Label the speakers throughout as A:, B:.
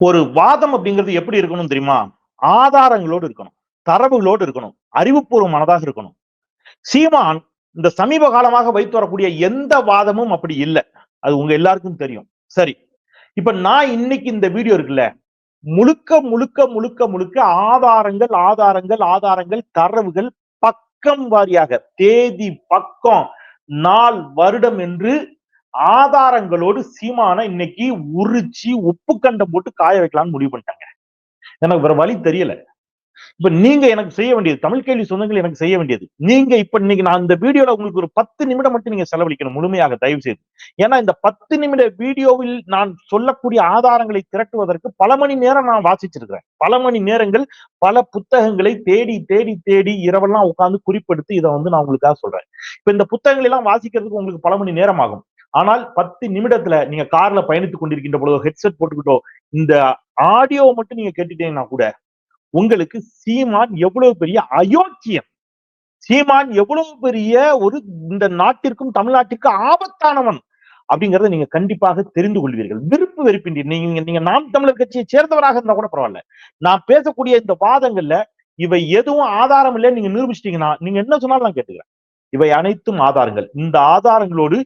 A: ஒரு வாதம் அப்படிங்கிறது எப்படி இருக்கணும் தெரியுமா? ஆதாரங்களோடு இருக்கணும். தரவுகளோடு இருக்கணும். அறிவுபூர்வமானதாக இருக்கணும். சீமான் இந்த சமீப காலமாக வைத்து வரக்கூடிய எந்த வாதமும் அப்படி இல்லை. அது உங்க எல்லாருக்கும் தெரியும். சரி. இப்ப நான் இன்னைக்கு இந்த வீடியோ இருக்குல்ல முழுக்க முழுக்க முழுக்க முழுக்க ஆதாரங்கள் ஆதாரங்கள் ஆதாரங்கள் தரவுகள் பக்கம் வாரியாக தேதி பக்கம் நாள் வருடம் என்று ஆதாரங்களோடு சீமான இன்னைக்கு உரிச்சு உப்பு கண்டம் போட்டு காய வைக்கலாம்னு முடிவு பண்ணிட்டாங்க. எனக்கு வேற வழி தெரியல. இப்ப நீங்க எனக்கு செய்ய வேண்டியது தமிழ் கேள்வி சொந்தங்கள் எனக்கு செய்ய வேண்டியது. நீங்க இப்ப இன்னைக்கு நான் இந்த வீடியோல உங்களுக்கு ஒரு பத்து நிமிடம் மட்டும் நீங்க செலவழிக்கணும் முழுமையாக தயவு செய்து. ஏன்னா இந்த பத்து நிமிட வீடியோவில் நான் சொல்லக்கூடிய ஆதாரங்களை திரட்டுவதற்கு பல மணி நேரம் நான் வாசிச்சிருக்கிறேன். பல மணி நேரங்கள் பல புத்தகங்களை தேடி தேடி தேடி இரவெல்லாம் உட்கார்ந்து குறிப்பெடுத்து இதை வந்து நான் உங்களுக்காக சொல்றேன். இப்ப இந்த புத்தகங்கள் எல்லாம் வாசிக்கிறதுக்கு உங்களுக்கு பல மணி நேரம் ஆகும். ஆனால் பத்து நிமிடத்துல நீங்க கார்ல பயணித்துக் கொண்டிருக்கின்ற பொழுதோ ஹெட்செட் போட்டுக்கிட்டோ இந்த ஆடியோவை மட்டும் நீங்க கேட்டுட்டீங்கன்னா கூட உங்களுக்கு சீமான் எவ்வளவு பெரிய அயோக்கியம். சீமான் எவ்வளவு பெரிய ஒரு இந்த நாட்டிற்கும் தமிழ்நாட்டிற்கு ஆபத்தானவன் அப்படிங்கறத நீங்க கண்டிப்பாக தெரிந்து கொள்வீர்கள். விருப்பு வெறுப்பின்றி. நீங்க நீங்க நாம் தமிழர் கட்சியை சேர்ந்தவராக இருந்தா கூட பரவாயில்ல. நான் பேசக்கூடிய இந்த வாதங்கள்ல இவை எதுவும் ஆதாரம் இல்லைன்னு நீங்க நிரூபிச்சிட்டீங்கன்னா நீங்க என்ன சொன்னாலும் நான் கேட்டுக்கிறேன். இவை அனைத்தும் ஆதாரங்கள். இந்த ஆதாரங்களோடு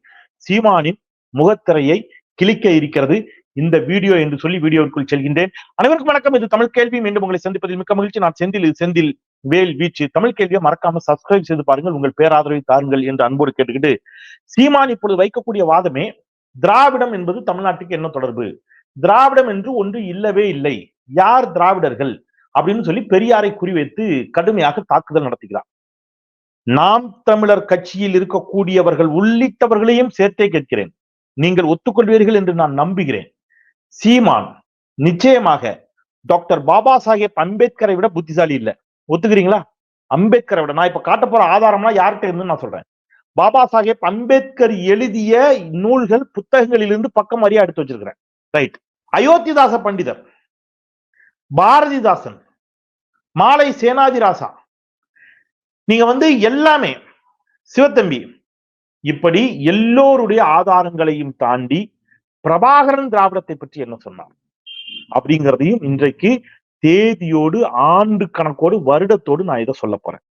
A: சீமானின் முகத்திரையை கிழிக்க இருக்கிறது இந்த வீடியோ என்று சொல்லி வீடியோவிற்குள் செல்கின்றேன். அனைவருக்கும் வணக்கம். இது தமிழ் கேள்வி மீண்டும் உங்களை சந்திப்பதில் மிக்க மகிழ்ச்சி. நான் செந்தில் செந்தில் வேல் வீச்சு. தமிழ் கேள்வியை மறக்காம சப்ஸ்கிரைப் செய்து பாருங்கள். உங்கள் பேராதரவை தாருங்கள் என்று அன்போடு கேட்டுக்கிட்டு சீமான் இப்பொழுது வைக்கக்கூடிய வாதமே திராவிடம் என்பது தமிழ்நாட்டுக்கு என்ன தொடர்பு? திராவிடம் என்று ஒன்று இல்லவே இல்லை. யார் திராவிடர்கள்? அப்படின்னு சொல்லி பெரியாரை குறிவைத்து கடுமையாக தாக்குதல் நடத்துகிறார். நாம் தமிழர் கட்சியில் இருக்கக்கூடியவர்கள் உள்ளிட்டவர்களையும் சேர்த்தே கேட்கிறேன். நீங்கள் ஒத்துக்கொள்வீர்கள் என்று நான் நம்புகிறேன். சீமான் நிச்சயமாக டாக்டர் பாபா சாஹேப் அம்பேத்கரை விட புத்திசாலி இல்ல. ஒத்துக்கிறீங்களா? அம்பேத்கரை விட. நான் இப்ப காட்ட போற ஆதாரம்லாம் யார்கிட்ட இருந்து நான் சொல்றேன். பாபா சாஹேப் அம்பேத்கர் எழுதிய நூல்கள் புத்தகங்களிலிருந்து பக்கம் அறியா எடுத்து வச்சிருக்கிறேன். ரைட். அயோத்திதாச பண்டிதர் பாரதிதாசன் மாலை சேனாதிராசா நீங்க வந்து எல்லாமே சிவத்தம்பி இப்படி எல்லோருடைய ஆதாரங்களையும் தாண்டி பிரபாகரன் திராவிடத்தை பற்றி என்ன சொன்னார் அப்படிங்கிறதையும் இன்றைக்கு தேதியோடு ஆண்டு கணக்கோடு வருடத்தோடு நான் இதை சொல்ல போறேன்.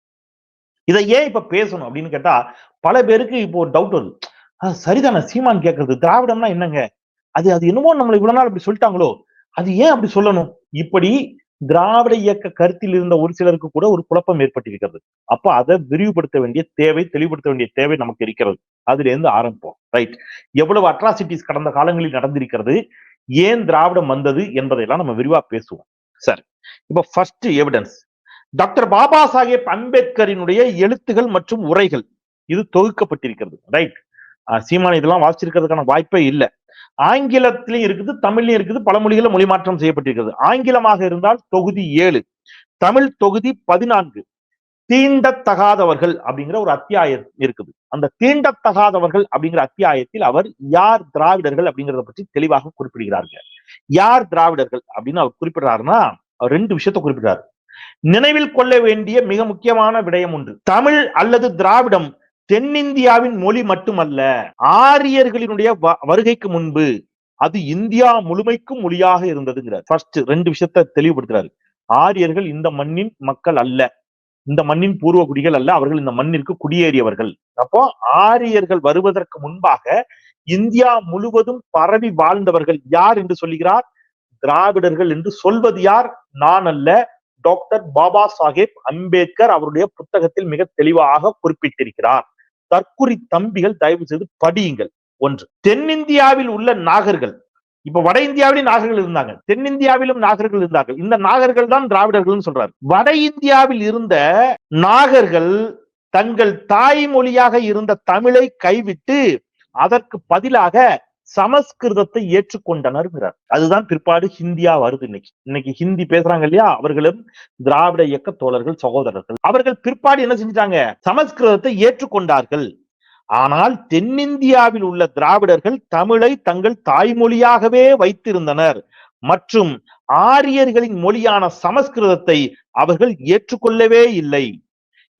A: இதை ஏன் இப்ப பேசணும் அப்படின்னு கேட்டா பல பேருக்கு இப்போ ஒரு டவுட் வருது. சரிதானே சீமான் கேட்கறது திராவிடம்னா என்னங்க? அது அது என்னமோ நம்மளை இவ்வளவு நாள் அப்படி சொல்லிட்டாங்களோ? அது ஏன் அப்படி சொல்லணும்? இப்படி திராவிட இயக்க கருத்தில் இருந்த ஒரு சிலருக்கு கூட ஒரு குழப்பம் ஏற்பட்டிருக்கிறது. அப்ப அதை விரிவுபடுத்த வேண்டிய தேவை தெளிவுபடுத்த வேண்டிய தேவை நமக்கு இருக்கிறது. அதுல இருந்து ஆரம்பிப்போம். ரைட் எவ்வளவு அட்ராசிட்டிஸ் கடந்த காலங்களில் நடந்திருக்கிறது? ஏன் திராவிடம் வந்தது என்பதையெல்லாம் நம்ம விரிவா பேசுவோம். சார் இப்ப first evidence doctor Baba Saheb அம்பேத்கரினுடைய எழுத்துகள் மற்றும் உரைகள். இது தொகுக்கப்பட்டிருக்கிறது. ரைட் சீமான் இதெல்லாம் வாசிச்சிருக்கிறதுக்கான வாய்ப்பே இல்லை. ஆங்கிலத்திலையும் இருக்குது தமிழ்லயும் இருக்குது பல மொழிகள மொழி மாற்றம் செய்யப்பட்டிருக்கிறது. ஆங்கிலமாக இருந்தால் தொகுதி ஏழு தமிழ் தொகுதி பதினான்கு தீண்டத்தகாதவர்கள் அப்படிங்கிற ஒரு அத்தியாயம் இருக்குது. அந்த தீண்டத்தகாதவர்கள் அப்படிங்கிற அத்தியாயத்தில் அவர் யார் திராவிடர்கள் அப்படிங்கிறத பற்றி தெளிவாக குறிப்பிடுகிறார்கள். யார் திராவிடர்கள் அப்படின்னு அவர் குறிப்பிடுறாருன்னா அவர் ரெண்டு விஷயத்த குறிப்பிடுறாரு. நினைவில் கொள்ள வேண்டிய மிக முக்கியமான விடயம் ஒன்று தமிழ் அல்லது திராவிடம் தென்னிந்தியாவின் மொழி மட்டுமல்ல ஆரியர்களினுடைய வ- வருகைக்கு முன்பு அது இந்தியா முழுமைக்கும் மொழியாக இருந்ததுங்கிறார். ஃபர்ஸ்ட் ரெண்டு விஷயத்த தெளிவுபடுத்துறாரு. ஆரியர்கள் இந்த மண்ணின் மக்கள் அல்ல. இந்த மண்ணின் பூர்வ குடிகள் அல்ல. அவர்கள் இந்த மண்ணிற்கு குடியேறியவர்கள். அப்போ ஆரியர்கள் வருவதற்கு முன்பாக இந்தியா முழுவதும் பரவி வாழ்ந்தவர்கள் யார் என்று சொல்லுகிறார்? திராவிடர்கள் என்று சொல்வது யார்? நான் அல்ல. டாக்டர் பாபா சாஹேப் அம்பேத்கர் அவருடைய புத்தகத்தில் மிக தெளிவாக குறிப்பிட்டிருக்கிறார். தற்குறி தம்பிகள் தயவு செய்து படியுங்கள். ஒன்று தென்னிந்தியாவில் உள்ள நாகர்கள் இப்ப வட இந்தியாவிலும் நாகர்கள் இருந்தாங்க. தென்னிந்தியாவிலும் நாகர்கள் இருந்தார்கள். இந்த நாகர்கள் தான் திராவிடர்கள்னு சொல்றாரு. வட இந்தியாவில் இருந்த நாகர்கள் தங்கள் தாய்மொழியாக இருந்த தமிழை கைவிட்டு அதற்கு பதிலாக சமஸ்கிருதத்தை ஏற்றுக்கொண்டனர்ங்கிறார் அதுதான் பிற்பாடு ஹிந்தியா வருது இன்னைக்கு. இன்னைக்கு ஹிந்தி பேசுறாங்க இல்லையா? அவர்களும் திராவிட இயக்க தோழர்கள் சகோதரர்கள். அவர்கள் பிற்பாடு என்ன செஞ்சாங்க சமஸ்கிருதத்தை ஏற்றுக்கொண்டார்கள். ஆனால் தென்னிந்தியாவில் உள்ள திராவிடர்கள் தமிழை தங்கள் தாய்மொழியாகவே வைத்திருந்தனர். மற்றும் ஆரியர்களின் மொழியான சமஸ்கிருதத்தை அவர்கள் ஏற்றுக்கொள்ளவே இல்லை.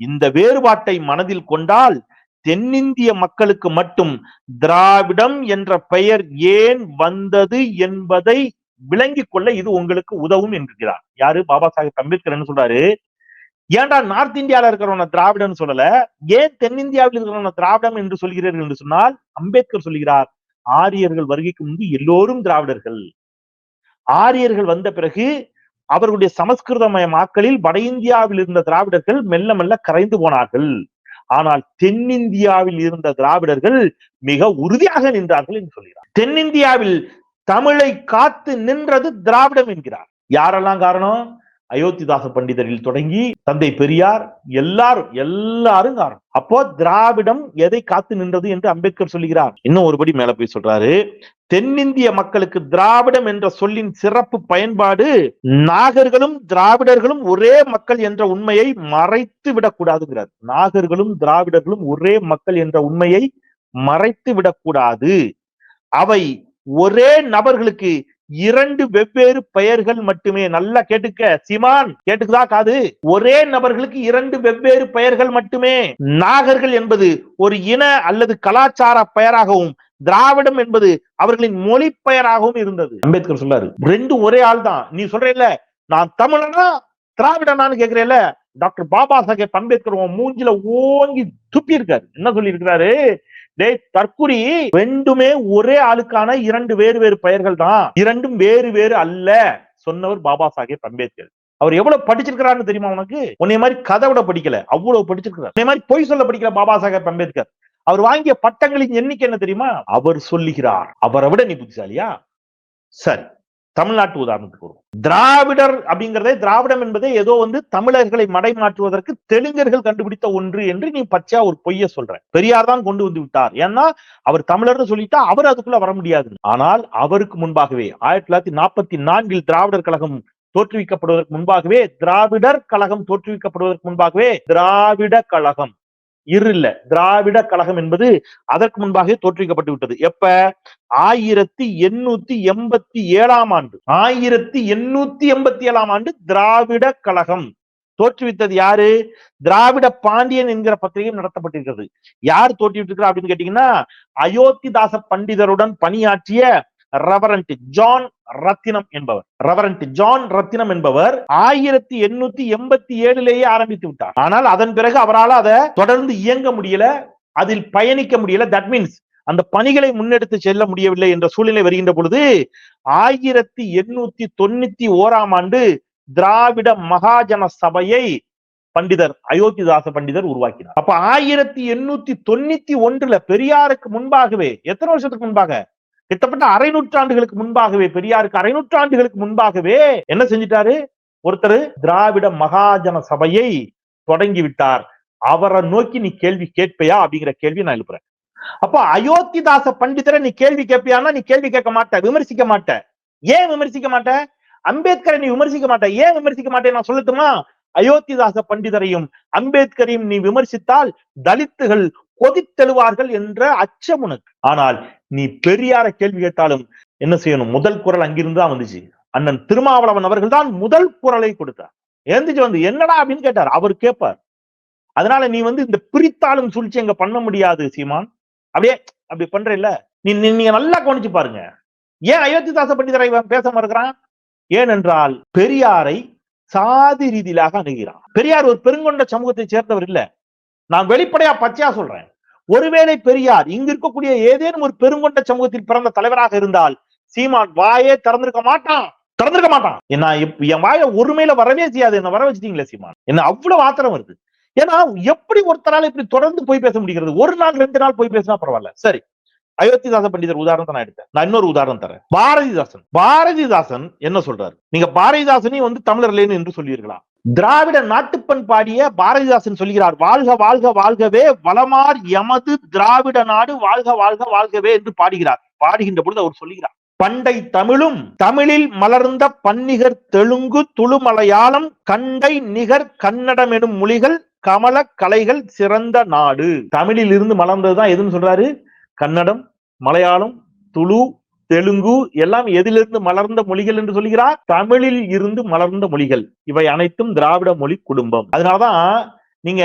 A: இந்த வேறுபாட்டை மனதில் கொண்டால் தென்னிந்திய மக்களுக்கு மட்டும் திராவிடம் என்ற பெயர் ஏன் வந்தது என்பதை விளங்கிக் கொள்ள இது உங்களுக்கு உதவும் என்கிறார். யாரு? பாபா சாஹிப் அம்பேத்கர் என்ன சொல்றாரு. ஏன்டா நார்த் இந்தியால இருக்கிறவன திராவிடம் சொல்லல? ஏன் தென்னிந்தியாவில் இருக்கிறவன திராவிடம் என்று சொல்கிறீர்கள் என்று சொன்னால் அம்பேத்கர் சொல்கிறார் ஆரியர்கள் வருகைக்கு முன்பு எல்லோரும் திராவிடர்கள். ஆரியர்கள் வந்த பிறகு அவர்களுடைய சமஸ்கிருதமயமாக்கலில் வட இந்தியாவில் இருந்த திராவிடர்கள் மெல்ல மெல்ல கரைந்து போனார்கள். ஆனால் தென்னிந்தியாவில் இருந்த திராவிடர்கள் மிக உறுதியாக நின்றார்கள் என்று சொல்கிறார். தென்னிந்தியாவில் தமிழை காத்து நின்றது திராவிடம் என்கிறார். யாரெல்லாம் காரணம்? அயோத்திதாச பண்டிதரில் தொடங்கி தந்தை பெரியார் எல்லாரும் எல்லாரும் காரணம். அப்போ திராவிடம் எதை காத்து நின்றது என்று அம்பேத்கர் சொல்லுகிறார். இன்னும் ஒருபடி மேல போய் சொல்றாரு. தென்னிந்திய மக்களுக்கு திராவிடம் என்ற சொல்லின் சிறப்பு பயன்பாடு நாகர்களும் திராவிடர்களும் ஒரே மக்கள் என்ற உண்மையை மறைத்து விடக்கூடாதுங்கிறார். நாகர்களும் திராவிடர்களும் ஒரே மக்கள் என்ற உண்மையை மறைத்து விடக்கூடாது. அவை ஒரே நபர்களுக்கு இரண்டு வெவ்வேறு பெயர்கள் மட்டுமே. நல்லா கேட்டுக்க. சிமான் கேட்டுக்குதா காது? ஒரே நபர்களுக்கு இரண்டு வெவ்வேறு பெயர்கள் மட்டுமே. நாகர்கள் என்பது ஒரு இன அல்லது கலாச்சார பெயராகவும் திராவிடம் என்பது அவர்களின் மொழி பெயராகவும் இருந்தது. அம்பேத்கர் சொல்றாரு ரெண்டு ஒரே ஆள் தான் நீ சொல்றேல்ல நான் தமிழனா திராவிடனான்னு கேக்குறேல டாக்டர் பாபா சாஹேப் அம்பேத்கர் மூஞ்சில ஓங்கி துப்பி இருக்காரு என்ன சொல்லி இருக்கிறாரு டேய் தற்குறி ரெண்டுமே ஒரே ஆளுக்கான இரண்டு வேறு வேறு பெயர்கள் தான். இரண்டும் வேறு வேறு அல்ல சொன்னவர் பாபா சாஹேப் அம்பேத்கர். அவர் எவ்வளவு படிச்சிருக்கிறாருன்னு தெரியுமா உனக்கு? உன்னை மாதிரி கதை விட படிக்கல அவ்வளவு படிச்சிருக்கிறார். உன்னை மாதிரி பொய் சொல்ல படிக்கல பாபா சாஹேப் அம்பேத்கர். அவர் வாங்கிய பட்டங்களின் எண்ணிக்கை என்ன தெரியுமா? அவர் சொல்லுகிறார். அவரை விட நீ புத்திசாலியா? சரி. தமிழ்நாட்டு உதாரணத்துக்கு வரும் திராவிடர் அப்படிங்கிறதே திராவிடம் என்பதே ஏதோ வந்து தமிழர்களை மடை மாற்றுவதற்கு தெலுங்கர்கள் கண்டுபிடித்த ஒன்று என்று நீ பச்சையா ஒரு பொய்ய சொல்ற. பெரியார் தான் கொண்டு வந்து விட்டார். ஏன்னா அவர் தமிழர்னு சொல்லிட்டா அவர் அதுக்குள்ள வர முடியாது. ஆனால் அவருக்கு முன்பாகவே ஆயிரத்தி தொள்ளாயிரத்தி நாற்பத்தி நான்கில் திராவிடர் கழகம் தோற்றுவிக்கப்படுவதற்கு முன்பாகவே திராவிடர் கழகம் தோற்றுவிக்கப்படுவதற்கு முன்பாகவே திராவிட கழகம் இரு இல்ல திராவிட கழகம் என்பது அதற்கு முன்பாகவே தோற்றுவிக்கப்பட்டு விட்டது. எப்ப? ஆயிரத்தி எண்ணூத்தி எண்பத்தி ஏழாம் ஆண்டு. ஆயிரத்தி எண்ணூத்தி எண்பத்தி ஏழாம் ஆண்டு திராவிட கழகம். தோற்றுவித்தது யாரு? திராவிட பாண்டியன் என்கிற பத்திரிகையும் நடத்தப்பட்டிருக்கிறது. யார் தோற்றுவிட்டிருக்கிறார் அப்படின்னு கேட்டீங்கன்னா அயோத்திதாச பண்டிதருடன் பணியாற்றிய ரெவரண்ட் ஜான் ரத்தினம் என்பவர். ரெவரண்ட் ஜான் ரத்தினம் என்பவர் ஆயிரத்தி எண்ணூத்தி எண்பத்தி ஏழுலேயே ஆரம்பித்து விட்டார். ஆனால் அதன் பிறகு அவரால் அதை தொடர்ந்து இயங்க முடியல அதில் பயணிக்க முடியல. தட் மீன்ஸ் அந்த பணிகளை முன்னெடுத்து செல்ல முடியவில்லை என்ற சூழ்நிலை வருகின்ற பொழுது ஆயிரத்தி எண்ணூத்தி தொண்ணூத்தி ஓராம் ஆண்டு திராவிட மகாஜன சபையை பண்டிதர் அயோத்திதாச பண்டிதர் உருவாக்கினார். அப்ப ஆயிரத்தி எண்ணூத்தி தொண்ணூத்தி ஒன்றுல பெரியாருக்கு முன்பாகவே எத்தனை வருஷத்துக்கு முன்பாக? கிட்டத்தட்ட அரை நூற்றாண்டுகளுக்கு முன்பாகவே பெரியாருக்கு அரை நூற்றாண்டுகளுக்கு முன்பாகவே என்ன செஞ்சிட்டாரு? ஒருத்தர் திராவிட மகாஜன சபையை தொடங்கி விட்டார் அவரை நோக்கி நீ கேள்வி கேட்பையா? அப்படிங்கிற கேள்வி நான் எழுப்புறேன். அப்ப அயோத்திதாச பண்டிதரை நீ கேள்வி கேட்பியானா நீ கேள்வி கேட்க மாட்ட விமர்சிக்க மாட்ட. ஏன் விமர்சிக்க மாட்ட? அம்பேத்கரை நீ விமர்சிக்க மாட்ட. ஏன் விமர்சிக்க மாட்டேன் நான் சொல்லட்டுமா? அயோத்திதாச பண்டிதரையும் அம்பேத்கரையும் நீ விமர்சித்தால் தலித்துகள் கொதித்தெழுவார்கள் என்ற அச்சம் உனக்கு. ஆனால் நீ பெரியார கேள்வி கேட்டாலும் என்ன செய்யணும்? முதல் குரல் அங்கிருந்து தான் வந்துச்சு. அண்ணன் திருமாவளவன் அவர்கள் தான் முதல் குரலை கொடுத்தார். எழுந்துச்சு வந்து என்னடா? அப்படின்னு கேட்டார். அவர் கேட்பார். அதனால நீ வந்து இந்த பிரித்தாளும் சூழ்ச்சி அங்க பண்ண முடியாது சீமான். அப்படியே அப்படி பண்ற இல்ல நீ நீங்க நல்லா கவனிச்சு பாருங்க. ஏன் அயோத்திதாச பண்டிதரை பேச மறுக்கிறான்? ஏனென்றால் பெரியாரை சாதி ரீதியிலாக அணுகிறான். பெரியார் ஒரு பெருங்கொண்ட சமூகத்தை சேர்ந்தவர் இல்ல. நான் வெளிப்படையா பச்சையா சொல்றேன். ஒருவேளை பெரியார் இங்க இருக்கக்கூடிய ஏதேனும் ஒரு பெருங்கொண்ட சமூகத்தில் பிறந்த தலைவராக இருந்தால் சீமான் வாயே திறந்திருக்க மாட்டான். திறந்திருக்க மாட்டான். என்ன என் வாய ஒருமையில வரவே செய்யாது. என்ன வர வச்சிட்டீங்களே சீமான்? என்ன அவ்வளவு ஆத்திரம் வருது. ஏன்னா எப்படி ஒருத்தரால இப்படி தொடர்ந்து போய் பேச முடிகிறது? ஒரு நாள் ரெண்டு நாள் போய் பேசினா பரவாயில்ல. சரி. அயோத்திதாச பண்டிதர் உதாரணத்தை நான் எடுத்தேன் நான் இன்னொரு உதாரணம் தரேன் பாரதிதாசன். பாரதிதாசன் என்ன சொல்றாரு? நீங்க பாரதிதாசனையும் வந்து தமிழர் இல்லைன்னு என்று சொல்லியிருக்கலாம் திராவிட நாட்டுப்பண் பாடிய பாரதிதாசன் சொல்கிறார் வாழ்க வாழ்க வாழ்கவே வளமார் எமது திராவிட நாடு வாழ்க வாழ்க வாழ்கவே என்று பாடுகிறார். பாடுகின்ற பொழுது அவர் சொல்லுகிறார் பண்டை தமிழும் தமிழில் மலர்ந்த பன்னிகர் தெலுங்கு துளுமலையாளம் கண்டை நிகர் கன்னடம் எனும் மொழிகள் கமல கலைகள் சிறந்த நாடு. தமிழில் இருந்து மலர்ந்ததுதான் எதுன்னு சொல்றாரு? கன்னடம் மலையாளம் துளு தெலுங்கு எல்லாம் எதிலிருந்து மலர்ந்த மொழிகள் என்று சொல்கிறார்? தமிழில் இருந்து மலர்ந்த மொழிகள். இவை அனைத்தும் திராவிட மொழி குடும்பம். அதனாலதான் நீங்க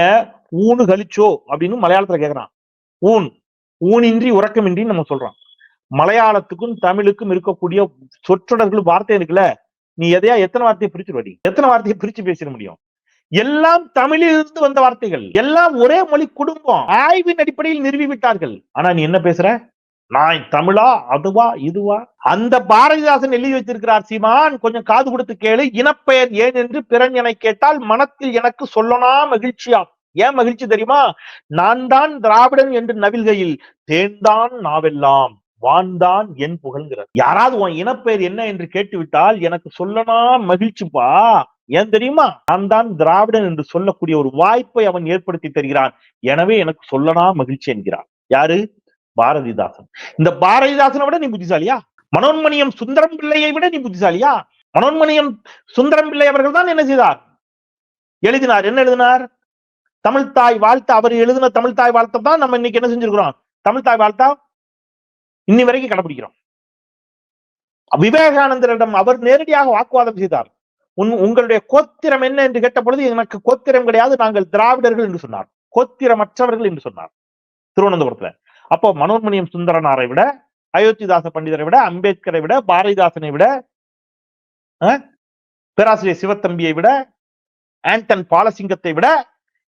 A: ஊனு கழிச்சோ அப்படின்னு மலையாளத்துல கேக்குறான். ஊன். ஊனின்றி உறக்கமின்றி நம்ம சொல்றோம். மலையாளத்துக்கும் தமிழுக்கும் இருக்கக்கூடிய சொற்றொடர்கள் வார்த்தை இருக்குல்ல? நீ எதையா எத்தனை வார்த்தையை பிரிச்சு எத்தனை வார்த்தையை பிரிச்சு பேசிட முடியும்? எல்லாம் தமிழிலிருந்து வந்த வார்த்தைகள். எல்லாம் ஒரே மொழி குடும்பம். ஆய்வின் அடிப்படையில் நிறுவி விட்டார்கள் ஆனா நீ என்ன பேசுற? நான் தமிழா அதுவா இதுவா? அந்த பாரதிதாசன் எழுதி வச்சிருக்கிறார் சீமான் கொஞ்சம் காது கொடுத்து கேளு. இனப்பெயர் ஏன் என்று பிறன் என கேட்டால் மனத்தில் எனக்கு சொல்லனா மகிழ்ச்சியா? ஏன் மகிழ்ச்சி தெரியுமா? நான் தான் திராவிடன் என்று நவில்கையில் தேன்தான் நாவெல்லாம் வான்தான் என் புகழ்கிறார் யாராவது உன் இனப்பெயர் என்ன என்று கேட்டுவிட்டால் எனக்கு சொல்லனா மகிழ்ச்சிப்பா. ஏன் தெரியுமா? நான் தான் திராவிடன் என்று சொல்லக்கூடிய ஒரு வாய்ப்பை அவன் ஏற்படுத்தி தருகிறான். எனவே எனக்கு சொல்லனா மகிழ்ச்சி என்கிறான். யாரு? பாரதிதாசன். இந்த பாரதிதாசனை விட நீ புத்திசாலியா? மனோன்மணியம் சுந்தரம் பிள்ளையை விட நீ புத்திசாலியா? மனோன்மணியம் சுந்தரம் பிள்ளை அவர்கள் தான் என்ன செய்தார்? எழுதினார். என்ன எழுதினார்? தமிழ் தாய் வாழ்த்து அவர் எழுதின தமிழ் தாய் வாழ்த்தை தான் நம்ம இன்னைக்கு என்ன செஞ்சிருக்கிறோம்? தமிழ் தாய் வாழ்த்தா இன்னி வரைக்கும் கடைபிடிக்கிறோம். விவேகானந்தரிடம் அவர் நேரடியாக வாக்குவாதம் செய்தார். உன் உங்களுடைய கோத்திரம் என்ன என்று கேட்ட பொழுது எனக்கு கோத்திரம் கிடையாது நாங்கள் திராவிடர்கள் என்று சொன்னார். கோத்திரமற்றவர்கள் என்று சொன்னார். திருவனந்தபுரத்துல. அப்போ மனோன்மணியம் சுந்தரனாரை விட அயோத்திதாச பண்டிதரை விட அம்பேத்கரை விட பாரதிதாசனை விட பேராசிரியர் சிவத்தம்பியை விட ஆண்டன் பாலசிங்கத்தை விட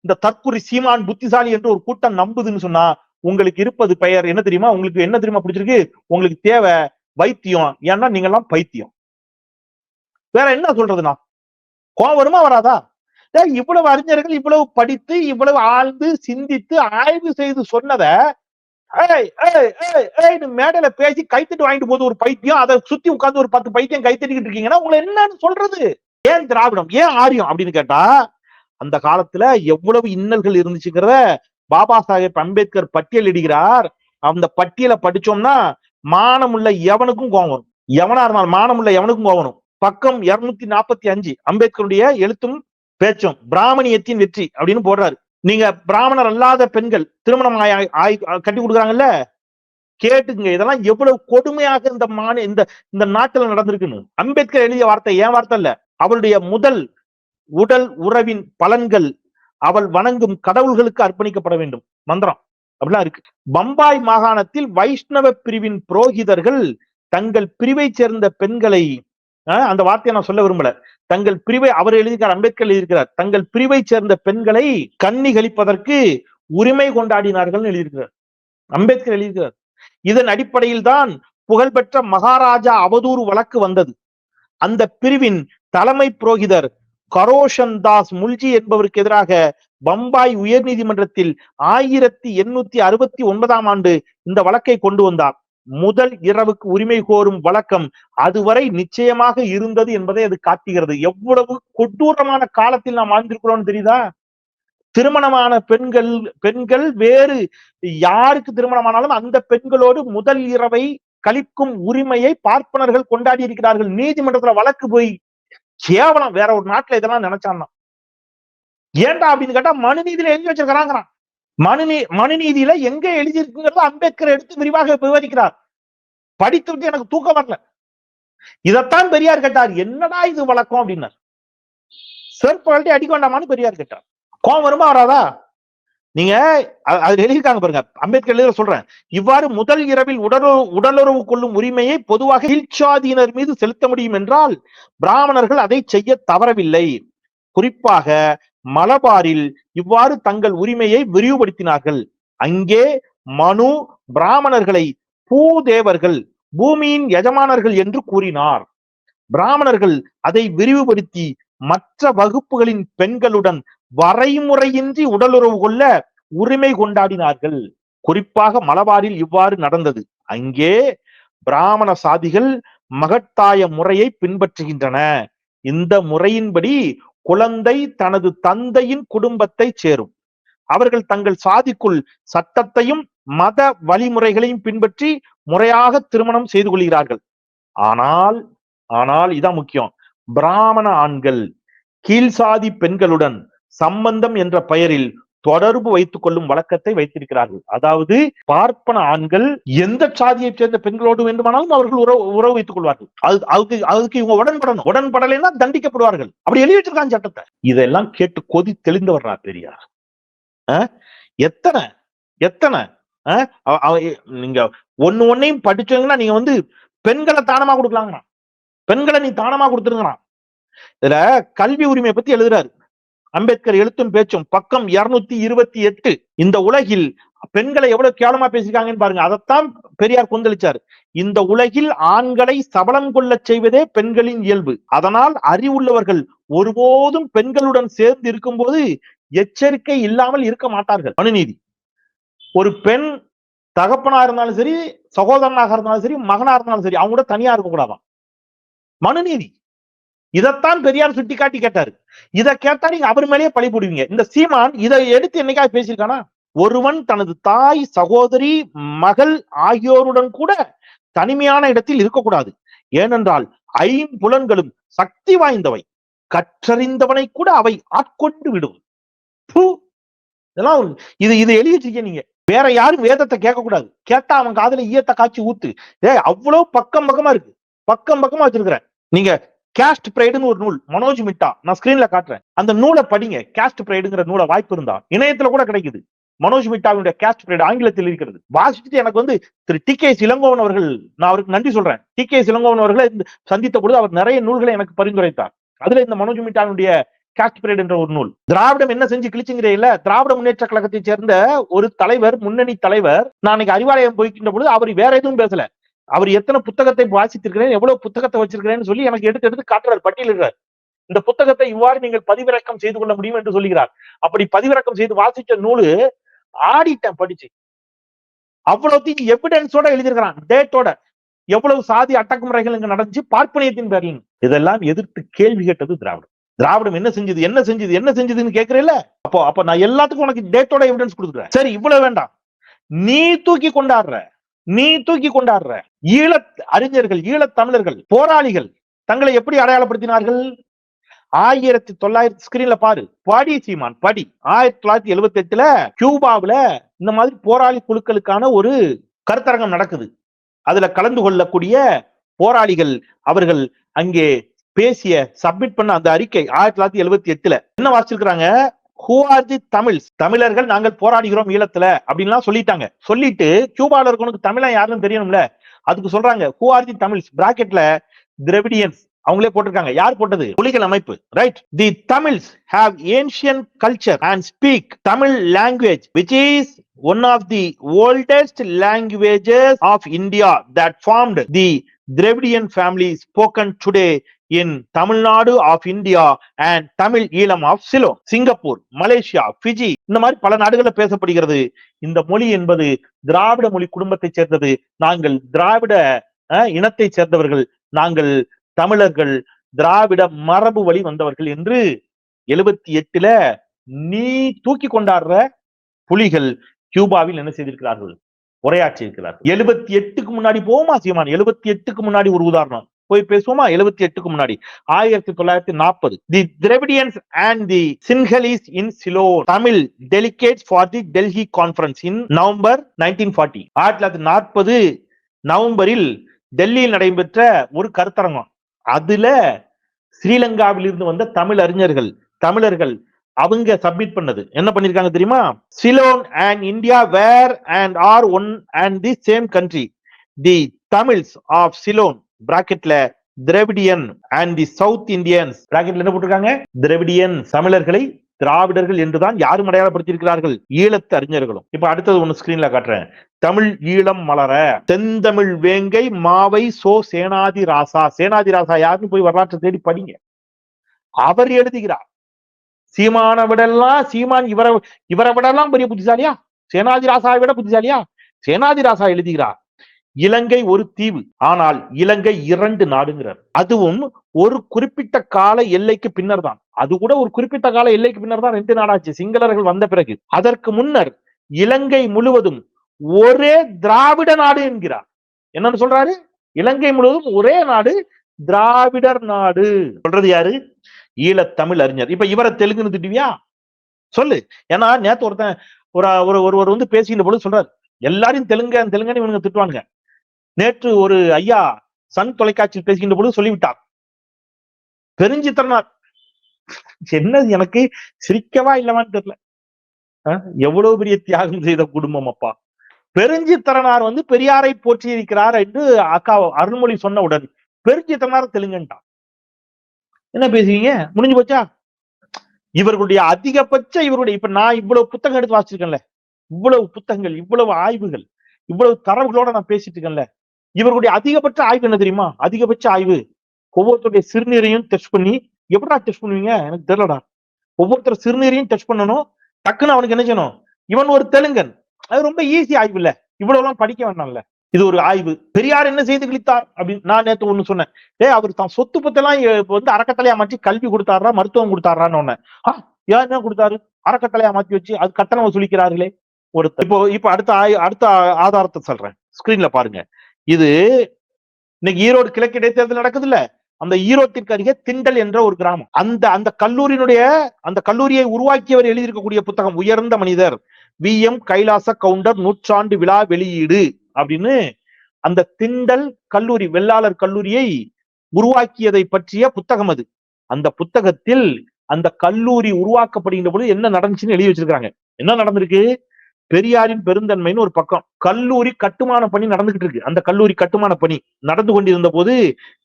A: இந்த தற்குறி சீமான் புத்திசாலி என்று ஒரு கூட்டம் நம்புதுன்னு சொன்னா உங்களுக்கு இருப்பது பெயர் என்ன தெரியுமா? உங்களுக்கு என்ன தெரியுமா பிடிச்சிருக்கு? உங்களுக்கு தேவை வைத்தியம். ஏன்னா நீங்க எல்லாம் பைத்தியம். வேற என்ன சொல்றதுண்ணா கோவம் வருமா வராதா இவ்வளவு அறிஞர்கள் இவ்வளவு படித்து இவ்வளவு ஆழ்ந்து சிந்தித்து ஆய்வு செய்து சொன்னத மேடையில பேசி கைத்தட்டு வாங்கிட்டு போது ஒரு பைத்தியம் அதை சுத்தி உட்காந்து ஒரு பத்து பைத்தியம் கைத்தட்டிக்கிட்டு இருக்கீங்கன்னா உங்களை என்னன்னு சொல்றது? ஏன் திராவிடம்? ஏன் ஆரியம்? அப்படின்னு கேட்டா அந்த காலத்துல எவ்வளவு இன்னல்கள் இருந்துச்சுங்கிறத பாபா சாஹேப் அம்பேத்கர் பட்டியல் இடுகிறார் அந்த பட்டியலை படிச்சோம்னா மானம் உள்ள எவனுக்கும் கோவம் வரும். எவனா இருந்தாலும் மானம் உள்ள எவனுக்கும் கோவம் வரும். பக்கம் இருநூத்தி நாற்பத்தி அஞ்சு அம்பேத்கருடைய எழுத்தும் பேச்சும் பிராமணியத்தின் வெற்றி அப்படின்னு போடுறாரு. நீங்க பிராமணர் அல்லாத பெண்கள் திருமணம் ஆய் கட்டி கொடுக்குறாங்கல்ல? கேட்டுங்க இதெல்லாம் எவ்வளவு கொடுமையாக இந்த மாநில இந்த இந்த நாட்டுல நடந்திருக்குன்னு. அம்பேத்கர் எழுதிய வார்த்தை ஏன் வார்த்தை இல்ல அவளுடைய முதல் உடல் உறவின் பலன்கள் அவள் வணங்கும் கடவுள்களுக்கு அர்ப்பணிக்கப்பட வேண்டும். மந்திரம். அப்படிலாம் இருக்கு. பம்பாய் மாகாணத்தில் வைஷ்ணவ பிரிவின் புரோகிதர்கள் தங்கள் பிரிவை சேர்ந்த பெண்களை அந்த வார்த்தையை நான் சொல்ல விரும்பல. தங்கள் பிரிவை அவர் எழுதியிருக்கார் அம்பேத்கர் எழுதியிருக்கிறார். தங்கள் பிரிவை சேர்ந்த பெண்களை கண்ணி கழிப்பதற்கு உரிமை கொண்டாடினார்கள் எழுதியிருக்கிறார். அம்பேத்கர் எழுதியிருக்கிறார். இதன் அடிப்படையில் தான் புகழ்பெற்ற மகாராஜா அவதூறு வழக்கு வந்தது. அந்த பிரிவின் தலைமை புரோகிதர் கரோஷன் தாஸ் முல்ஜி என்பவருக்கு எதிராக பம்பாய் உயர் நீதிமன்றத்தில் ஆயிரத்தி எண்ணூத்தி அறுபத்தி ஒன்பதாம் ஆண்டு இந்த வழக்கை கொண்டு வந்தார். முதல் இரவுக்கு உரிமை கோரும் வழக்கம் அதுவரை நிச்சயமாக இருந்தது என்பதை அது காட்டுகிறது. எவ்வளவு கொடூரமான காலத்தில் நாம் வாழ்ந்திருக்கிறோம் தெரியுதா? திருமணமான பெண்கள் பெண்கள் வேறு யாருக்கு திருமணமானாலும் அந்த பெண்களோடு முதல் இரவை கழிக்கும் உரிமையை பார்ப்பனர்கள் கொண்டாடி இருக்கிறார்கள். நீதிமன்றத்துல வழக்கு போய் கேவலம் வேற ஒரு நாட்டுல இதெல்லாம் நினைச்சான்னா ஏன்டா அப்படின்னு கேட்டா மனு நீதியில எழுதி வச்சிருக்கிறாங்கிறான் மனுநீ மனுநீதியில எங்க எழுதியிருக்குங்கிறத அம்பேத்கர் எடுத்து விரிவாக விவரிக்கிறார். படித்து விட்டு எனக்கு தூக்கம் வரல. இதைத்தான் பெரியார் கேட்டார். என்னடா இது வழக்கம் அப்படின்னார். செருப்பு அடிக்க வேண்டாமான்னு பெரியார் கேட்டார். கோவம் வருமா வராதா? நீங்க அது எழுதியிருக்காங்க பாருங்க. அம்பேத்கர் எழுத சொல்றேன். இவ்வாறு முதல் இரவில் உடலுறவு உடலுறவு கொள்ளும் உரிமையை பொதுவாக கீழ்ச்சாதியினர் மீது செலுத்த முடியும் என்றால் பிராமணர்கள் அதை செய்ய தவறவில்லை. குறிப்பாக மலபாரில் இவ்வாறு தங்கள் உரிமையை விரிவுபடுத்தினார்கள். அங்கே மனு பிராமணர்களை பூதேவர்கள் பூமியின் எஜமானர்கள் என்று கூறினார். பிராமணர்கள் அதை விரிவுபடுத்தி மற்ற வகுப்புகளின் பெண்களுடன் வரைமுறையின்றி உடலுறவு கொள்ள உரிமை கொண்டாடினார்கள். குறிப்பாக மலபாரில் இவ்வாறு நடந்தது. அங்கே பிராமண சாதிகள் மகத்தாய முறையை பின்பற்றுகின்றன. இந்த முறையின்படி குழந்தை தனது தந்தையின் குடும்பத்தை சேரும். அவர்கள் தங்கள் சாதிக்குள் சட்டத்தையும் மத வழிமுறைகளையும் பின்பற்றி முறையாக திருமணம் செய்து கொள்கிறார்கள். ஆனால் ஆனால் இதான் முக்கியம். பிராமண ஆண்கள் கீழ்சாதி பெண்களுடன் சம்பந்தம் என்ற பெயரில் தொடர்பு வைத்துக் கொள்ளும் வழக்கத்தை வைத்திருக்கிறார்கள். அதாவது பார்ப்பன ஆண்கள் எந்த சாதியை சேர்ந்த பெண்களோடு வேண்டுமானாலும் அவர்கள் உறவு உறவு வைத்துக் கொள்வார்கள். அது அதுக்கு அதுக்கு இவங்க உடன்படணும். உடன்படலைன்னா தண்டிக்கப்படுவார்கள். அப்படி எழுதி வச்சிருக்காங்க சட்டத்தை. இதெல்லாம் கேட்டு கொதி தெளிந்தவர்ரா பெரியார். எத்தனை எத்தனை நீங்க ஒண்ணு ஒன்னையும் படிச்சவங்கன்னா நீங்க வந்து பெண்களை தானமா கொடுக்கலாங்கண்ணா பெண்களை நீ தானமா கொடுத்துருங்கண்ணா இதுல கல்வி உரிமை பத்தி எழுதுறாரு. அம்பேத்கர் எழுத்தும் பேச்சும் பக்கம் இருநூத்தி இருபத்தி எட்டு. இந்த உலகில் பெண்களை எவ்வளவு கேவலமா பேசியிருக்காங்கன்னு பாருங்க. அதைத்தான் பெரியார் கொந்தளிச்சார். இந்த உலகில் ஆண்களை சபலம் கொள்ளச் செய்வதே பெண்களின் இயல்பு. அதனால் அறிவுள்ளவர்கள் ஒருபோதும் பெண்களுடன் சேர்ந்து இருக்கும்போது எச்சரிக்கை இல்லாமல் இருக்க மாட்டார்கள். மனுநீதி ஒரு பெண் தகப்பனா இருந்தாலும் சரி சகோதரனாக இருந்தாலும் சரி மகனா இருந்தாலும் சரி அவங்க கூட தனியா இருக்க மனுநீதி. இதைத்தான் பெரியார் சுட்டி காட்டி கேட்டாரு. இதை கேட்டா நீங்க அவர் மேலேயே பழி போடுவீங்க. இந்த சீமான் இதை எடுத்து என்னைக்கா பேசியிருக்கானா? ஒருவன் தனது தாய் சகோதரி மகள் ஆகியோருடன் கூட தனிமையான இடத்தில் இருக்கக்கூடாது. ஏனென்றால் ஐம்புலன்களும் சக்தி வாய்ந்தவை. கற்றறிந்தவனை கூட அவை ஆட்கொண்டு விடும். இதெல்லாம் இது இது எழுதி நீங்க. வேற யாரும் வேதத்தை கேட்க கூடாது கேட்டா அவன் காதுல ஈயத்தை காய்ச்சி ஊத்து. ஏய் அவ்வளவு பக்கம் பக்கமா இருக்கு. பக்கம் பக்கமா வச்சிருக்கிறேன். நீங்க கேஸ்ட் பிரைடுன்னு ஒரு நூல். மனோஜ் மிட்டா நான் ஸ்கிரீன்ல காட்டுறேன். அந்த நூலை படிங்க. கேஸ்ட் பிரைடுங்கிற நூலை வாய்ப்பு இருந்தா. இணையத்துல கூட கிடைக்குது. மனோஜ் மிட்டாவினுடைய கேஸ்ட் பிரைடு ஆங்கிலத்தில் இருக்கிறது. வாசிச்சுட்டு எனக்கு வந்து திரு டி கே இளங்கோவன் அவர்கள் நான் அவருக்கு நன்றி சொல்றேன். டி கே இளங்கோவன் அவர்களை சந்தித்த பொழுது அவர் நிறைய நூல்களை எனக்கு பரிந்துரைத்தார். அதுல இந்த மனோஜ் மிட்டாவினுடைய கேஸ்ட் பிரைடு என்ற ஒரு நூல். திராவிடம் என்ன செஞ்சு கிழிச்சுங்கிற இல்ல. திராவிட முன்னேற்ற கழகத்தை சேர்ந்த ஒரு தலைவர் முன்னணி தலைவர் நான் அன்னைக்கு அறிவாலயம் போய்க்கின்ற பொழுது அவர் வேற எதுவும் பேசல. அவர் எத்தனை புத்தகத்தை வாசித்திருக்கிறேன் எவ்வளவு புத்தகத்தை வச்சிருக்கிறேன்னு சொல்லி எனக்கு எடுத்து எடுத்து காட்டுறார் பட்டியலிடுறார் இந்த புத்தகத்தை இவ்வாறு நீங்கள் பதிவிறக்கம் செய்து கொள்ள முடியும் என்று சொல்லுகிறார். அப்படி பதிவிறக்கம் செய்து வாசிச்ச நூலு ஆடிட்டேன் படிச்சு. அவ்வளவுத்தையும் எவிடன்ஸோட எழுதியிருக்கிறான் டேட்டோட எவ்வளவு சாதி அட்டக்குமுறைகள் இங்க நடந்துச்சு பார்ப்பனியத்தின் பேரில். இதெல்லாம் எதிர்த்து கேள்வி கேட்டது திராவிடம். திராவிடம் என்ன செஞ்சது என்ன செஞ்சது என்ன செஞ்சதுன்னு கேக்குறேல்ல அப்போ அப்ப நான் எல்லாத்துக்கும் உனக்கு டேட்டோட எவிடன்ஸ் கொடுக்குறேன் சரி இவ்வளவு வேண்டாம். நீ தூக்கி கொண்டாடுற. நீ தூக்கி கொண்டாடுற. ஈழத் அறிஞர்கள் ஈழத் தமிழர்கள் போராளிகள் தங்களை எப்படி அடையாளப்படுத்தினார்கள்? ஆயிரத்தி தொள்ளாயிரத்தி ஸ்கிரீன்ல பாரு. படி சீமான் படி. ஆயிரத்தி தொள்ளாயிரத்தி எழுபத்தி எட்டுல கியூபாவுல இந்த மாதிரி போராளி குழுக்களுக்கான ஒரு கருத்தரங்கம் நடக்குது. அதுல கலந்து கொள்ளக்கூடிய போராளிகள் அவர்கள் அங்கே பேசிய சப்மிட் பண்ண அந்த அறிக்கை ஆயிரத்தி தொள்ளாயிரத்தி எழுபத்தி எட்டுல என்ன வாசிச்சிருக்கிறாங்க? ஹூ ஆர் தி தமிழ்ஸ் தமிழர்கள் நாங்கள் போராடுகிறோம் ஈழத்துல அப்படின்லாம் சொல்லிட்டாங்க. சொல்லிட்டு கியூபால இருக்கவனுக்கு தமிழன் யாருன்னு தெரியணும்ல? அதுக்கு சொல்றாங்க ஹூ ஆர் தி தமிழ்ஸ் பிராக்கெட்ல திரவிடியன்ஸ் அவங்களே போட்டிருக்காங்க. யார் போட்டது? புலிகள் அமைப்பு right the Tamils have ancient culture and speak Tamil language which is one of the oldest languages of India that formed the Dravidian family spoken today in Tamil Nadu of India and Tamil Eelam of Ceylon Singapore Malaysia Fiji இந்த மாதிரி பல நாடுகளில் பேசப்படுகிறது. இந்த மொழி என்பது திராவிட மொழி குடும்பத்தை சேர்ந்தது. நாங்கள் திராவிட இனத்தை சேர்ந்தவர்கள். நாங்கள் தமிழர்கள் திராவிட மரபு வழி வந்தவர்கள் என்று எழுபத்தி எட்டுல நீ தூக்கி கொண்டாடுற புலிகள் கியூபாவில் என்ன செய்திருக்கிறார்கள்? உரையாற்றி இருக்கிறார்கள் எழுபத்தி எட்டுக்கு முன்னாடி போமா சீமான்? எழுபத்தி எட்டுக்கு முன்னாடி ஒரு உதாரணம். போய் பேசுவோமா? எழுபத்தி எட்டுக்கு முன்னாடி. ஆயிரத்தி தொள்ளாயிரத்தி நாற்பது. The Dravidians and the Sinhalese in Ceylon Tamil delegate for the Delhi conference in November nineteen forty ஆயிரத்தி தொள்ளாயிரத்தி நாற்பது நவம்பரில் டெல்லியில் நடைபெற்ற ஒரு கருத்தரங்கம். அதுல ஸ்ரீலங்காவிலிருந்து வந்த தமிழ் அறிஞர்கள் தமிழர்கள் அவங்க சப்மிட் பண்ணது. என்ன பண்ணிருக்காங்க தெரியுமா? Ceylon and India were and are one and the same country the Tamils of Ceylon பிராக்கெட்ல Dravidian and the South Indians பிராக்கெட்ல என்ன போட்டிருக்காங்க? திராவிடியன் தமிழர்களை திராவிடர்கள் என்றுதான் யாரும் அடையாளப்படுத்தியிருக்கிறார்கள். ஈழத்து அறிஞர்களும். இப்ப அடுத்தது ஒண்ணு ஸ்கிரீன்ல காட்டுறேன். தமிழ் ஈழம் மலர தென்தமிழ் வேங்கை Mavai so Senathirajah. Senathirajah யாருன்னு போய் வரலாற்றை தேடி படிங்க. அவர் எழுதுகிறார். சீமான விடலாம் சீமான் இவரை இவரை விடலாம் பெரிய புத்திசாலியா? சேனாதி ராசாவை விட புத்திசாலியா? சேனாதி ராசா எழுதுகிறார். இலங்கை ஒரு தீவு. ஆனால் இலங்கை இரண்டு நாடுங்கிறார். அதுவும் ஒரு குறிப்பிட்ட கால எல்லைக்கு பின்னர் தான் அது கூட ஒரு குறிப்பிட்ட கால எல்லைக்கு பின்னர் தான் ரெண்டு நாடாச்சு. சிங்களர்கள் வந்த பிறகு. அதற்கு முன்னர் இலங்கை முழுவதும் ஒரே திராவிட நாடு என்கிறார். என்னன்னு சொல்றாரு? இலங்கை முழுவதும் ஒரே நாடு திராவிடர் நாடு. சொல்றது யாரு? ஈழத்தமிழ் அறிஞர். இப்ப இவரை தெலுங்குன்னு திட்டுவியா? சொல்லு. ஏன்னா நேத்து ஒருத்தன் ஒரு ஒரு ஒருவர் வந்து பேசிக்கின்ற பொழுது சொல்றாரு. எல்லாரையும் தெலுங்கு தெலுங்கன்னு இவனுங்க திட்டுவானுங்க. நேற்று ஒரு ஐயா சன் தொலைக்காட்சியில் பேசுகின்ற பொழுது சொல்லிவிட்டார். பெருஞ்சித்திரனார் என்ன எனக்கு சிரிக்கவா இல்லவான்னு தெரியல. எவ்வளவு பெரிய தியாகம் செய்த குடும்பம் அப்பா. பெருஞ்சித்திரனார் வந்து பெரியாரை போற்றி இருக்கிறார் என்று அக்கா அருள்மொழி சொன்ன உடனே பெருஞ்சித்திரனார் தெலுங்குன்ட்டான் என்ன பேசுவீங்க? முடிஞ்சு போச்சா? இவர்களுடைய அதிகபட்ச இவருடைய இப்ப நான் இவ்வளவு புத்தகம் எடுத்து வாசிச்சிருக்கேன்ல. இவ்வளவு புத்தகங்கள் இவ்வளவு ஆய்வுகள் இவ்வளவு தரவுகளோட நான் பேசிட்டு இருக்கேன்ல. இவர்களுடைய அதிகபட்ச ஆய்வு என்ன தெரியுமா? அதிகபட்ச ஆய்வு. ஒவ்வொருத்தருடைய சிறுநீரையும் டெஸ்ட் பண்ணி எப்படா டெஸ்ட் பண்ணுவீங்க? எனக்கு தெரியலடா. ஒவ்வொருத்தர் சிறுநீரையும் டெஸ்ட் பண்ணணும். டக்குன்னு அவனுக்கு என்ன செய்யணும்? இவன் ஒரு தெலுங்கன். அது ரொம்ப ஈஸி ஆய்வு இல்ல. இவ்வளவு எல்லாம் படிக்க வேண்டாம்ல இது ஒரு ஆய்வு. பெரியார் என்ன செய்து கிழித்தார்? அப்படின்னு நான் நேத்து ஒண்ணு சொன்னேன். ஏ அவர் தான் சொத்து பத்தெல்லாம் வந்து அறக்கட்டளையா மாற்றி கல்வி கொடுத்தாரா? மருத்துவம் கொடுத்தாரான்னு ஒன்னு யார் ஏன் என்ன கொடுத்தாரு? அறக்கட்டளையா மாற்றி வச்சு அது கட்டணம் வசூலிக்கிறார்களே. ஒரு இப்போ இப்போ அடுத்த அடுத்த ஆதாரத்தை சொல்றேன். ஸ்கிரீன்ல பாருங்க. இது இன்னைக்கு ஈரோடு கிழக்கு இடைத்தேர்தல் நடக்குது இல்ல அந்த ஈரோட்டிற்கு அருகே திண்டல் என்ற ஒரு கிராமம். அந்த அந்த கல்லூரியினுடைய அந்த கல்லூரியை உருவாக்கியவர் எழுதியிருக்கக்கூடிய புத்தகம் உயர்ந்த மனிதர் வி எம் கைலாச கவுண்டர் நூற்றாண்டு விழா வெளியீடு அப்படின்னு அந்த திண்டல் கல்லூரி வெள்ளாளர் கல்லூரியை உருவாக்கியதை பற்றிய புத்தகம் அது. அந்த புத்தகத்தில் அந்த கல்லூரி உருவாக்கப்படுகின்ற பொழுது என்ன நடந்துச்சுன்னு எழுதி வச்சிருக்காங்க என்ன நடந்திருக்கு? பெரியாரின் பெருந்தன்மைன்னு ஒரு பக்கம். கல்லூரி கட்டுமான பணி நடந்துகிட்டு இருக்கு. அந்த கல்லூரி கட்டுமான பணி நடந்து கொண்டிருந்த போது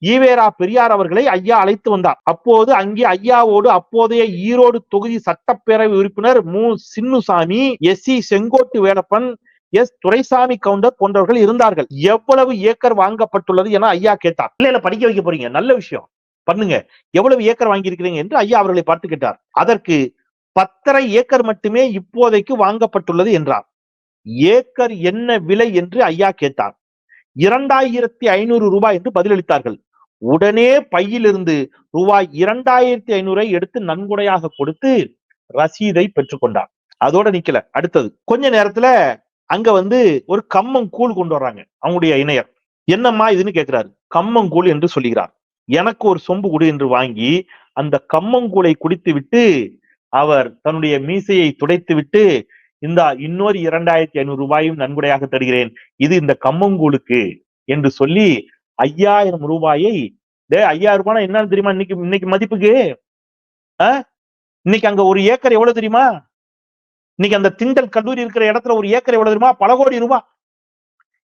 A: ஈவேரா பெரியார் அவர்களை ஐயா அழைத்து வந்தார். அப்போது அங்கே ஐயாவோடு அப்போதைய ஈரோடு தொகுதி சட்டப்பேரவை உறுப்பினர் மு. Chinnusamy S. C. Sengottu Velappan S. Duraisamy Gounder போன்றவர்கள் இருந்தார்கள். எவ்வளவு ஏக்கர் வாங்கப்பட்டுள்ளது என ஐயா கேட்டார். இல்ல இல்ல படிக்க வைக்க போறீங்க. நல்ல விஷயம். பண்ணுங்க. எவ்வளவு ஏக்கர் வாங்கியிருக்கிறீங்க? என்று ஐயா அவர்களை பார்த்து கேட்டார். அதற்கு பத்தரை ஏக்கர் மட்டுமே இப்போதைக்கு வாங்கப்பட்டுள்ளது என்றார். ஏக்கர் என்ன விலை என்று ஐயா கேட்டார். இரண்டாயிரத்தி ஐநூறு ரூபாய் என்று பதிலளித்தார்கள். உடனே பையிலிருந்து ரூபாய் இரண்டாயிரத்தி ஐநூறை எடுத்து நன்கொடையாக கொடுத்து ரசீதை பெற்றுக்கொண்டார் அதோட நிக்கல. அடுத்தது கொஞ்ச நேரத்துல அங்க வந்து ஒரு கம்மங்கூழ் கொண்டு வர்றாங்க அவங்களுடைய இணையர். என்னம்மா இதுன்னு கேட்கிறாரு கம்மங்கூழ் என்று சொல்லுகிறார். எனக்கு ஒரு சொம்பு குடு என்று வாங்கி அந்த கம்மங்கூழை குடித்து விட்டு அவர் தன்னுடைய மீசையை துடைத்துவிட்டு இந்த இன்னொரு இரண்டாயிரத்தி ஐநூறு ரூபாயும் நன்கொடையாக தருகிறேன். இது இந்த கம்மங்கூழுக்கு என்று சொல்லி ஐயாயிரம் ரூபாயை டே ஐயாயிரம் ரூபாய் என்னன்னு தெரியுமா இன்னைக்கு இன்னைக்கு மதிப்புக்கு? ஆ? இன்னைக்கு அங்க ஒரு ஏக்கர் எவ்வளவு தெரியுமா? இன்னைக்கு அந்த திண்டல் கல்லூரி இருக்கிற இடத்துல ஒரு ஏக்கர் எவ்வளவு தெரியுமா? பல கோடி ரூபாய்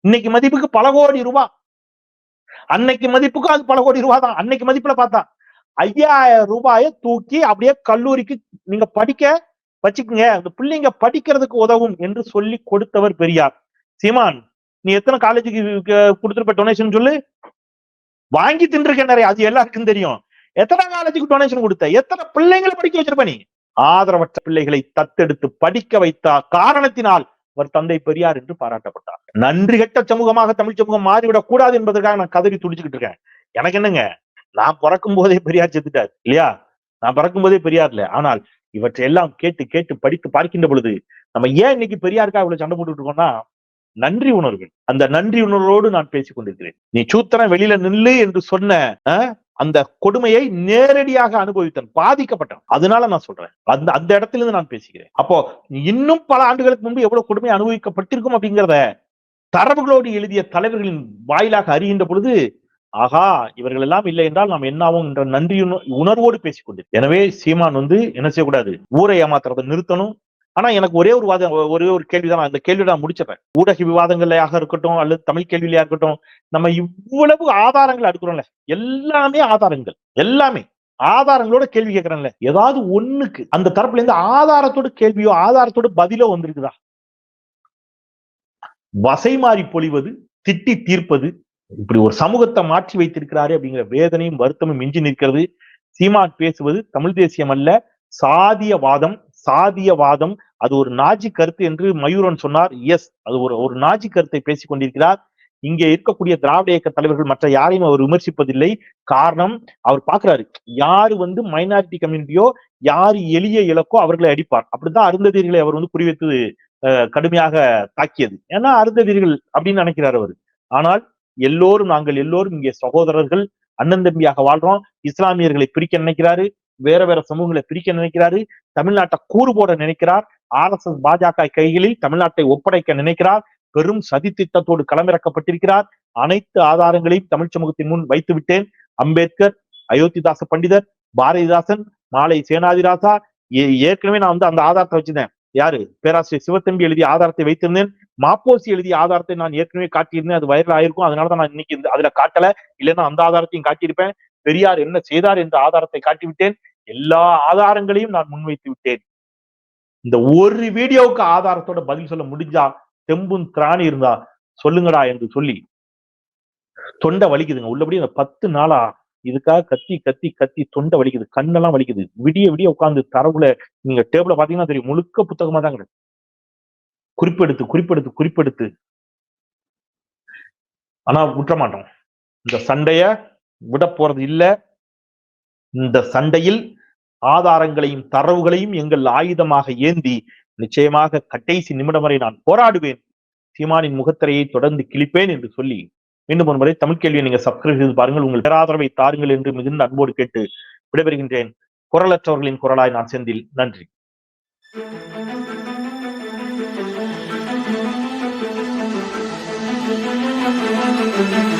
A: இன்னைக்கு மதிப்புக்கு பல கோடி ரூபாய் அன்னைக்கு மதிப்புக்கும் அது பல கோடி ரூபாய் தான். அன்னைக்கு மதிப்புல பார்த்தா. ஐயாயிரம் ரூபாயை தூக்கி அப்படியே கல்லூரிக்கு நீங்க படிக்க வச்சுக்கோங்க. அந்த பிள்ளைங்க படிக்கிறதுக்கு உதவும் என்று சொல்லி கொடுத்தவர் பெரியார். சீமான் நீ எத்தனை காலேஜுக்கு கொடுத்துருப்ப டொனேஷன் சொல்லு? வாங்கி தின்றுக்க நிறைய அது எல்லாருக்கும் தெரியும். எத்தனை காலேஜுக்கு டொனேஷன் கொடுத்த? எத்தனை பிள்ளைங்களை படிக்க வச்சிருப்ப நீ? ஆதரவற்ற பிள்ளைகளை தத்தெடுத்து படிக்க வைத்த காரணத்தினால் அவர் தந்தை பெரியார் என்று பாராட்டப்பட்டார். நன்றி கெட்ட சமூகமாக தமிழ் சமூகம் மாறிவிடக் கூடாது என்பதற்காக நான் கதறி துடிச்சுக்கிட்டு இருக்கேன். எனக்கு என்னங்க? நான் பிறக்கும் போதே பெரியார் செத்துட்டார் இல்லையா? நான் பிறக்கும் போதே பெரியார் இல்ல. ஆனால் இவற்றை எல்லாம் கேட்டு கேட்டு படித்து பார்க்கின்ற பொழுது நம்ம ஏன் இன்னைக்கு பெரியாருக்கா இவ்வளவு சண்டை போட்டுட்டு இருக்கோம்னா நன்றி உணர்வு அந்த நன்றி உணர்வோடு நான் பேசிக் கொண்டிருக்கிறேன். நீ சூத்திரன் வெளியில நில்லு என்று சொன்ன அந்த கொடுமையை நேரடியாக அனுபவித்தன் பாதிக்கப்பட்டான் அதனால நான் சொல்றேன். அந்த அந்த இடத்துல இருந்து நான் பேசுகிறேன். அப்போ இன்னும் பல ஆண்டுகளுக்கு முன்பு எவ்வளவு கொடுமை அனுபவிக்கப்பட்டிருக்கும் அப்படிங்கிறத தரவுகளோடு எழுதிய தலைவர்களின் வாயிலாக அறிகின்ற பொழுது ஆகா இவர்கள் எல்லாம் இல்லை என்றால் நாம் என்னாவும் என்ற நன்றி உணர்வோடு பேசிக்கொண்டு எனவே சீமான் வந்து என்ன செய்யக்கூடாது? ஊரை ஏமாத்துறதை நிறுத்தணும். ஆனா எனக்கு ஒரே ஒரு வாதம் ஒரே ஒரு கேள்விதான் அந்த கேள்வி நான் முடிச்சிடறேன் ஊடக விவாதங்களையாக இருக்கட்டும் அல்லது தமிழ் கேள்வியிலையா இருக்கட்டும் நம்ம இவ்வளவு ஆதாரங்கள் அடுக்கிறோம்ல. எல்லாமே ஆதாரங்கள் எல்லாமே. ஆதாரங்களோட கேள்வி கேட்கறேன்ல. ஏதாவது ஒண்ணுக்கு அந்த தரப்புல இருந்து ஆதாரத்தோட கேள்வியோ ஆதாரத்தோட பதிலோ வந்திருக்குதா? வசை மாறி பொழிவது திட்டி தீர்ப்பது இப்படி ஒரு சமூகத்தை மாற்றி வைத்திருக்கிறாரு அப்படிங்கிற வேதனையும் வருத்தமும் மிஞ்சி நிற்கிறது. சீமான் பேசுவது தமிழ் தேசியம் அல்ல சாதியவாதம் சாதியவாதம் அது ஒரு நாஜி கருத்து என்று மயூரன் சொன்னார். எஸ் அது ஒரு ஒரு நாஜி கருத்தை பேசிக் கொண்டிருக்கிறார். இங்கே இருக்கக்கூடிய திராவிட இயக்க தலைவர்கள் மற்ற யாரையும் அவர் விமர்சிப்பதில்லை. காரணம் அவர் பார்க்கிறாரு யாரு வந்து மைனாரிட்டி கம்யூனிட்டியோ யாரு எளிய இலக்கோ அவர்களை அடிப்பார். அப்படிதான் அருந்ததியர்களை அவர் வந்து குறிவைத்து கடுமையாக தாக்கியது. ஏன்னா அருந்ததியர்கள் அப்படின்னு நினைக்கிறார் அவர். ஆனால் எல்லோரும் நாங்கள் எல்லோரும் இங்கே சகோதரர்கள் அண்ணன் தம்பியாக வாழ்றோம். இஸ்லாமியர்களை பிரிக்க நினைக்கிறாரு. வேற வேற சமூகங்களை பிரிக்க நினைக்கிறாரு. தமிழ்நாட்டை கூறு போட நினைக்கிறார். ஆர் எஸ் எஸ் பாஜக கைகளில் தமிழ்நாட்டை ஒப்படைக்க நினைக்கிறார். பெரும் சதி திட்டத்தோடு களமிறக்கப்பட்டிருக்கிறார். அனைத்து ஆதாரங்களையும் தமிழ் சமூகத்தின் முன் வைத்து விட்டேன். அம்பேத்கர் அயோத்திதாச பண்டிதர் பாரதிதாசன் மாலை சேனாதிராசா ஏ- ஏற்கனவே நான் வந்து அந்த ஆதாரத்தை வச்சிருந்தேன். யாரு? பேராசிரியர் சிவத்தம்பி எழுதிய ஆதாரத்தை வைத்திருந்தேன். மாப்போசி எழுதிய ஆதாரத்தை நான் ஏற்கனவே காட்டியிருந்தேன். அது வைரல் ஆயிருக்கும். அதனாலதான் நான் இன்னைக்கு அதுல காட்டல. இல்லைன்னா அந்த ஆதாரத்தையும் காட்டியிருப்பேன். பெரியார் என்ன செய்தார் என்ற ஆதாரத்தை காட்டிவிட்டேன். எல்லா ஆதாரங்களையும் நான் முன்வைத்து விட்டேன். இந்த ஒரு வீடியோவுக்கு ஆதாரத்தோட பதில் சொல்ல முடிஞ்சா தெம்பும் திராணி இருந்தா சொல்லுங்கடா என்று சொல்லி தொண்டை வலிக்குதுங்க. உள்ளபடி அந்த பத்து நாளா இதுக்காக கத்தி கத்தி கத்தி தொண்டை வலிக்குது கண்ணெல்லாம் வலிக்குது. விடிய விடிய உட்கார்ந்து தரவுல நீங்க டேபிள பாத்தீங்கன்னா தெரியும் முழுக்க புத்தகமா தான் கிடக்கு. குறிப்பெடுத்து குறிப்பெடுத்து குறிப்பெடுத்து. ஆனா விட்டுற மாட்டோம். இந்த சண்டைய விட போறது இல்ல. இந்த சண்டையில் ஆதாரங்களையும் தரவுகளையும் எங்கள் ஆயுதமாக ஏந்தி நிச்சயமாக கடைசி நிமிடம் வரை நான் போராடுவேன். சீமானின் முகத்திரையை தொடர்ந்து கிழிப்பேன் என்று சொல்லி மீண்டும் ஒரு முறை தமிழ் கேள்வியை நீங்க சப்ஸ்கிரைப் செய்து பாருங்கள். உங்கள் பேராதரவை தாருங்கள் என்று மிகுந்த அன்போடு கேட்டு விடைபெறுகின்றேன். குரலற்றவர்களின் குரலாய் நான் செந்தில். நன்றி.
B: Thank you.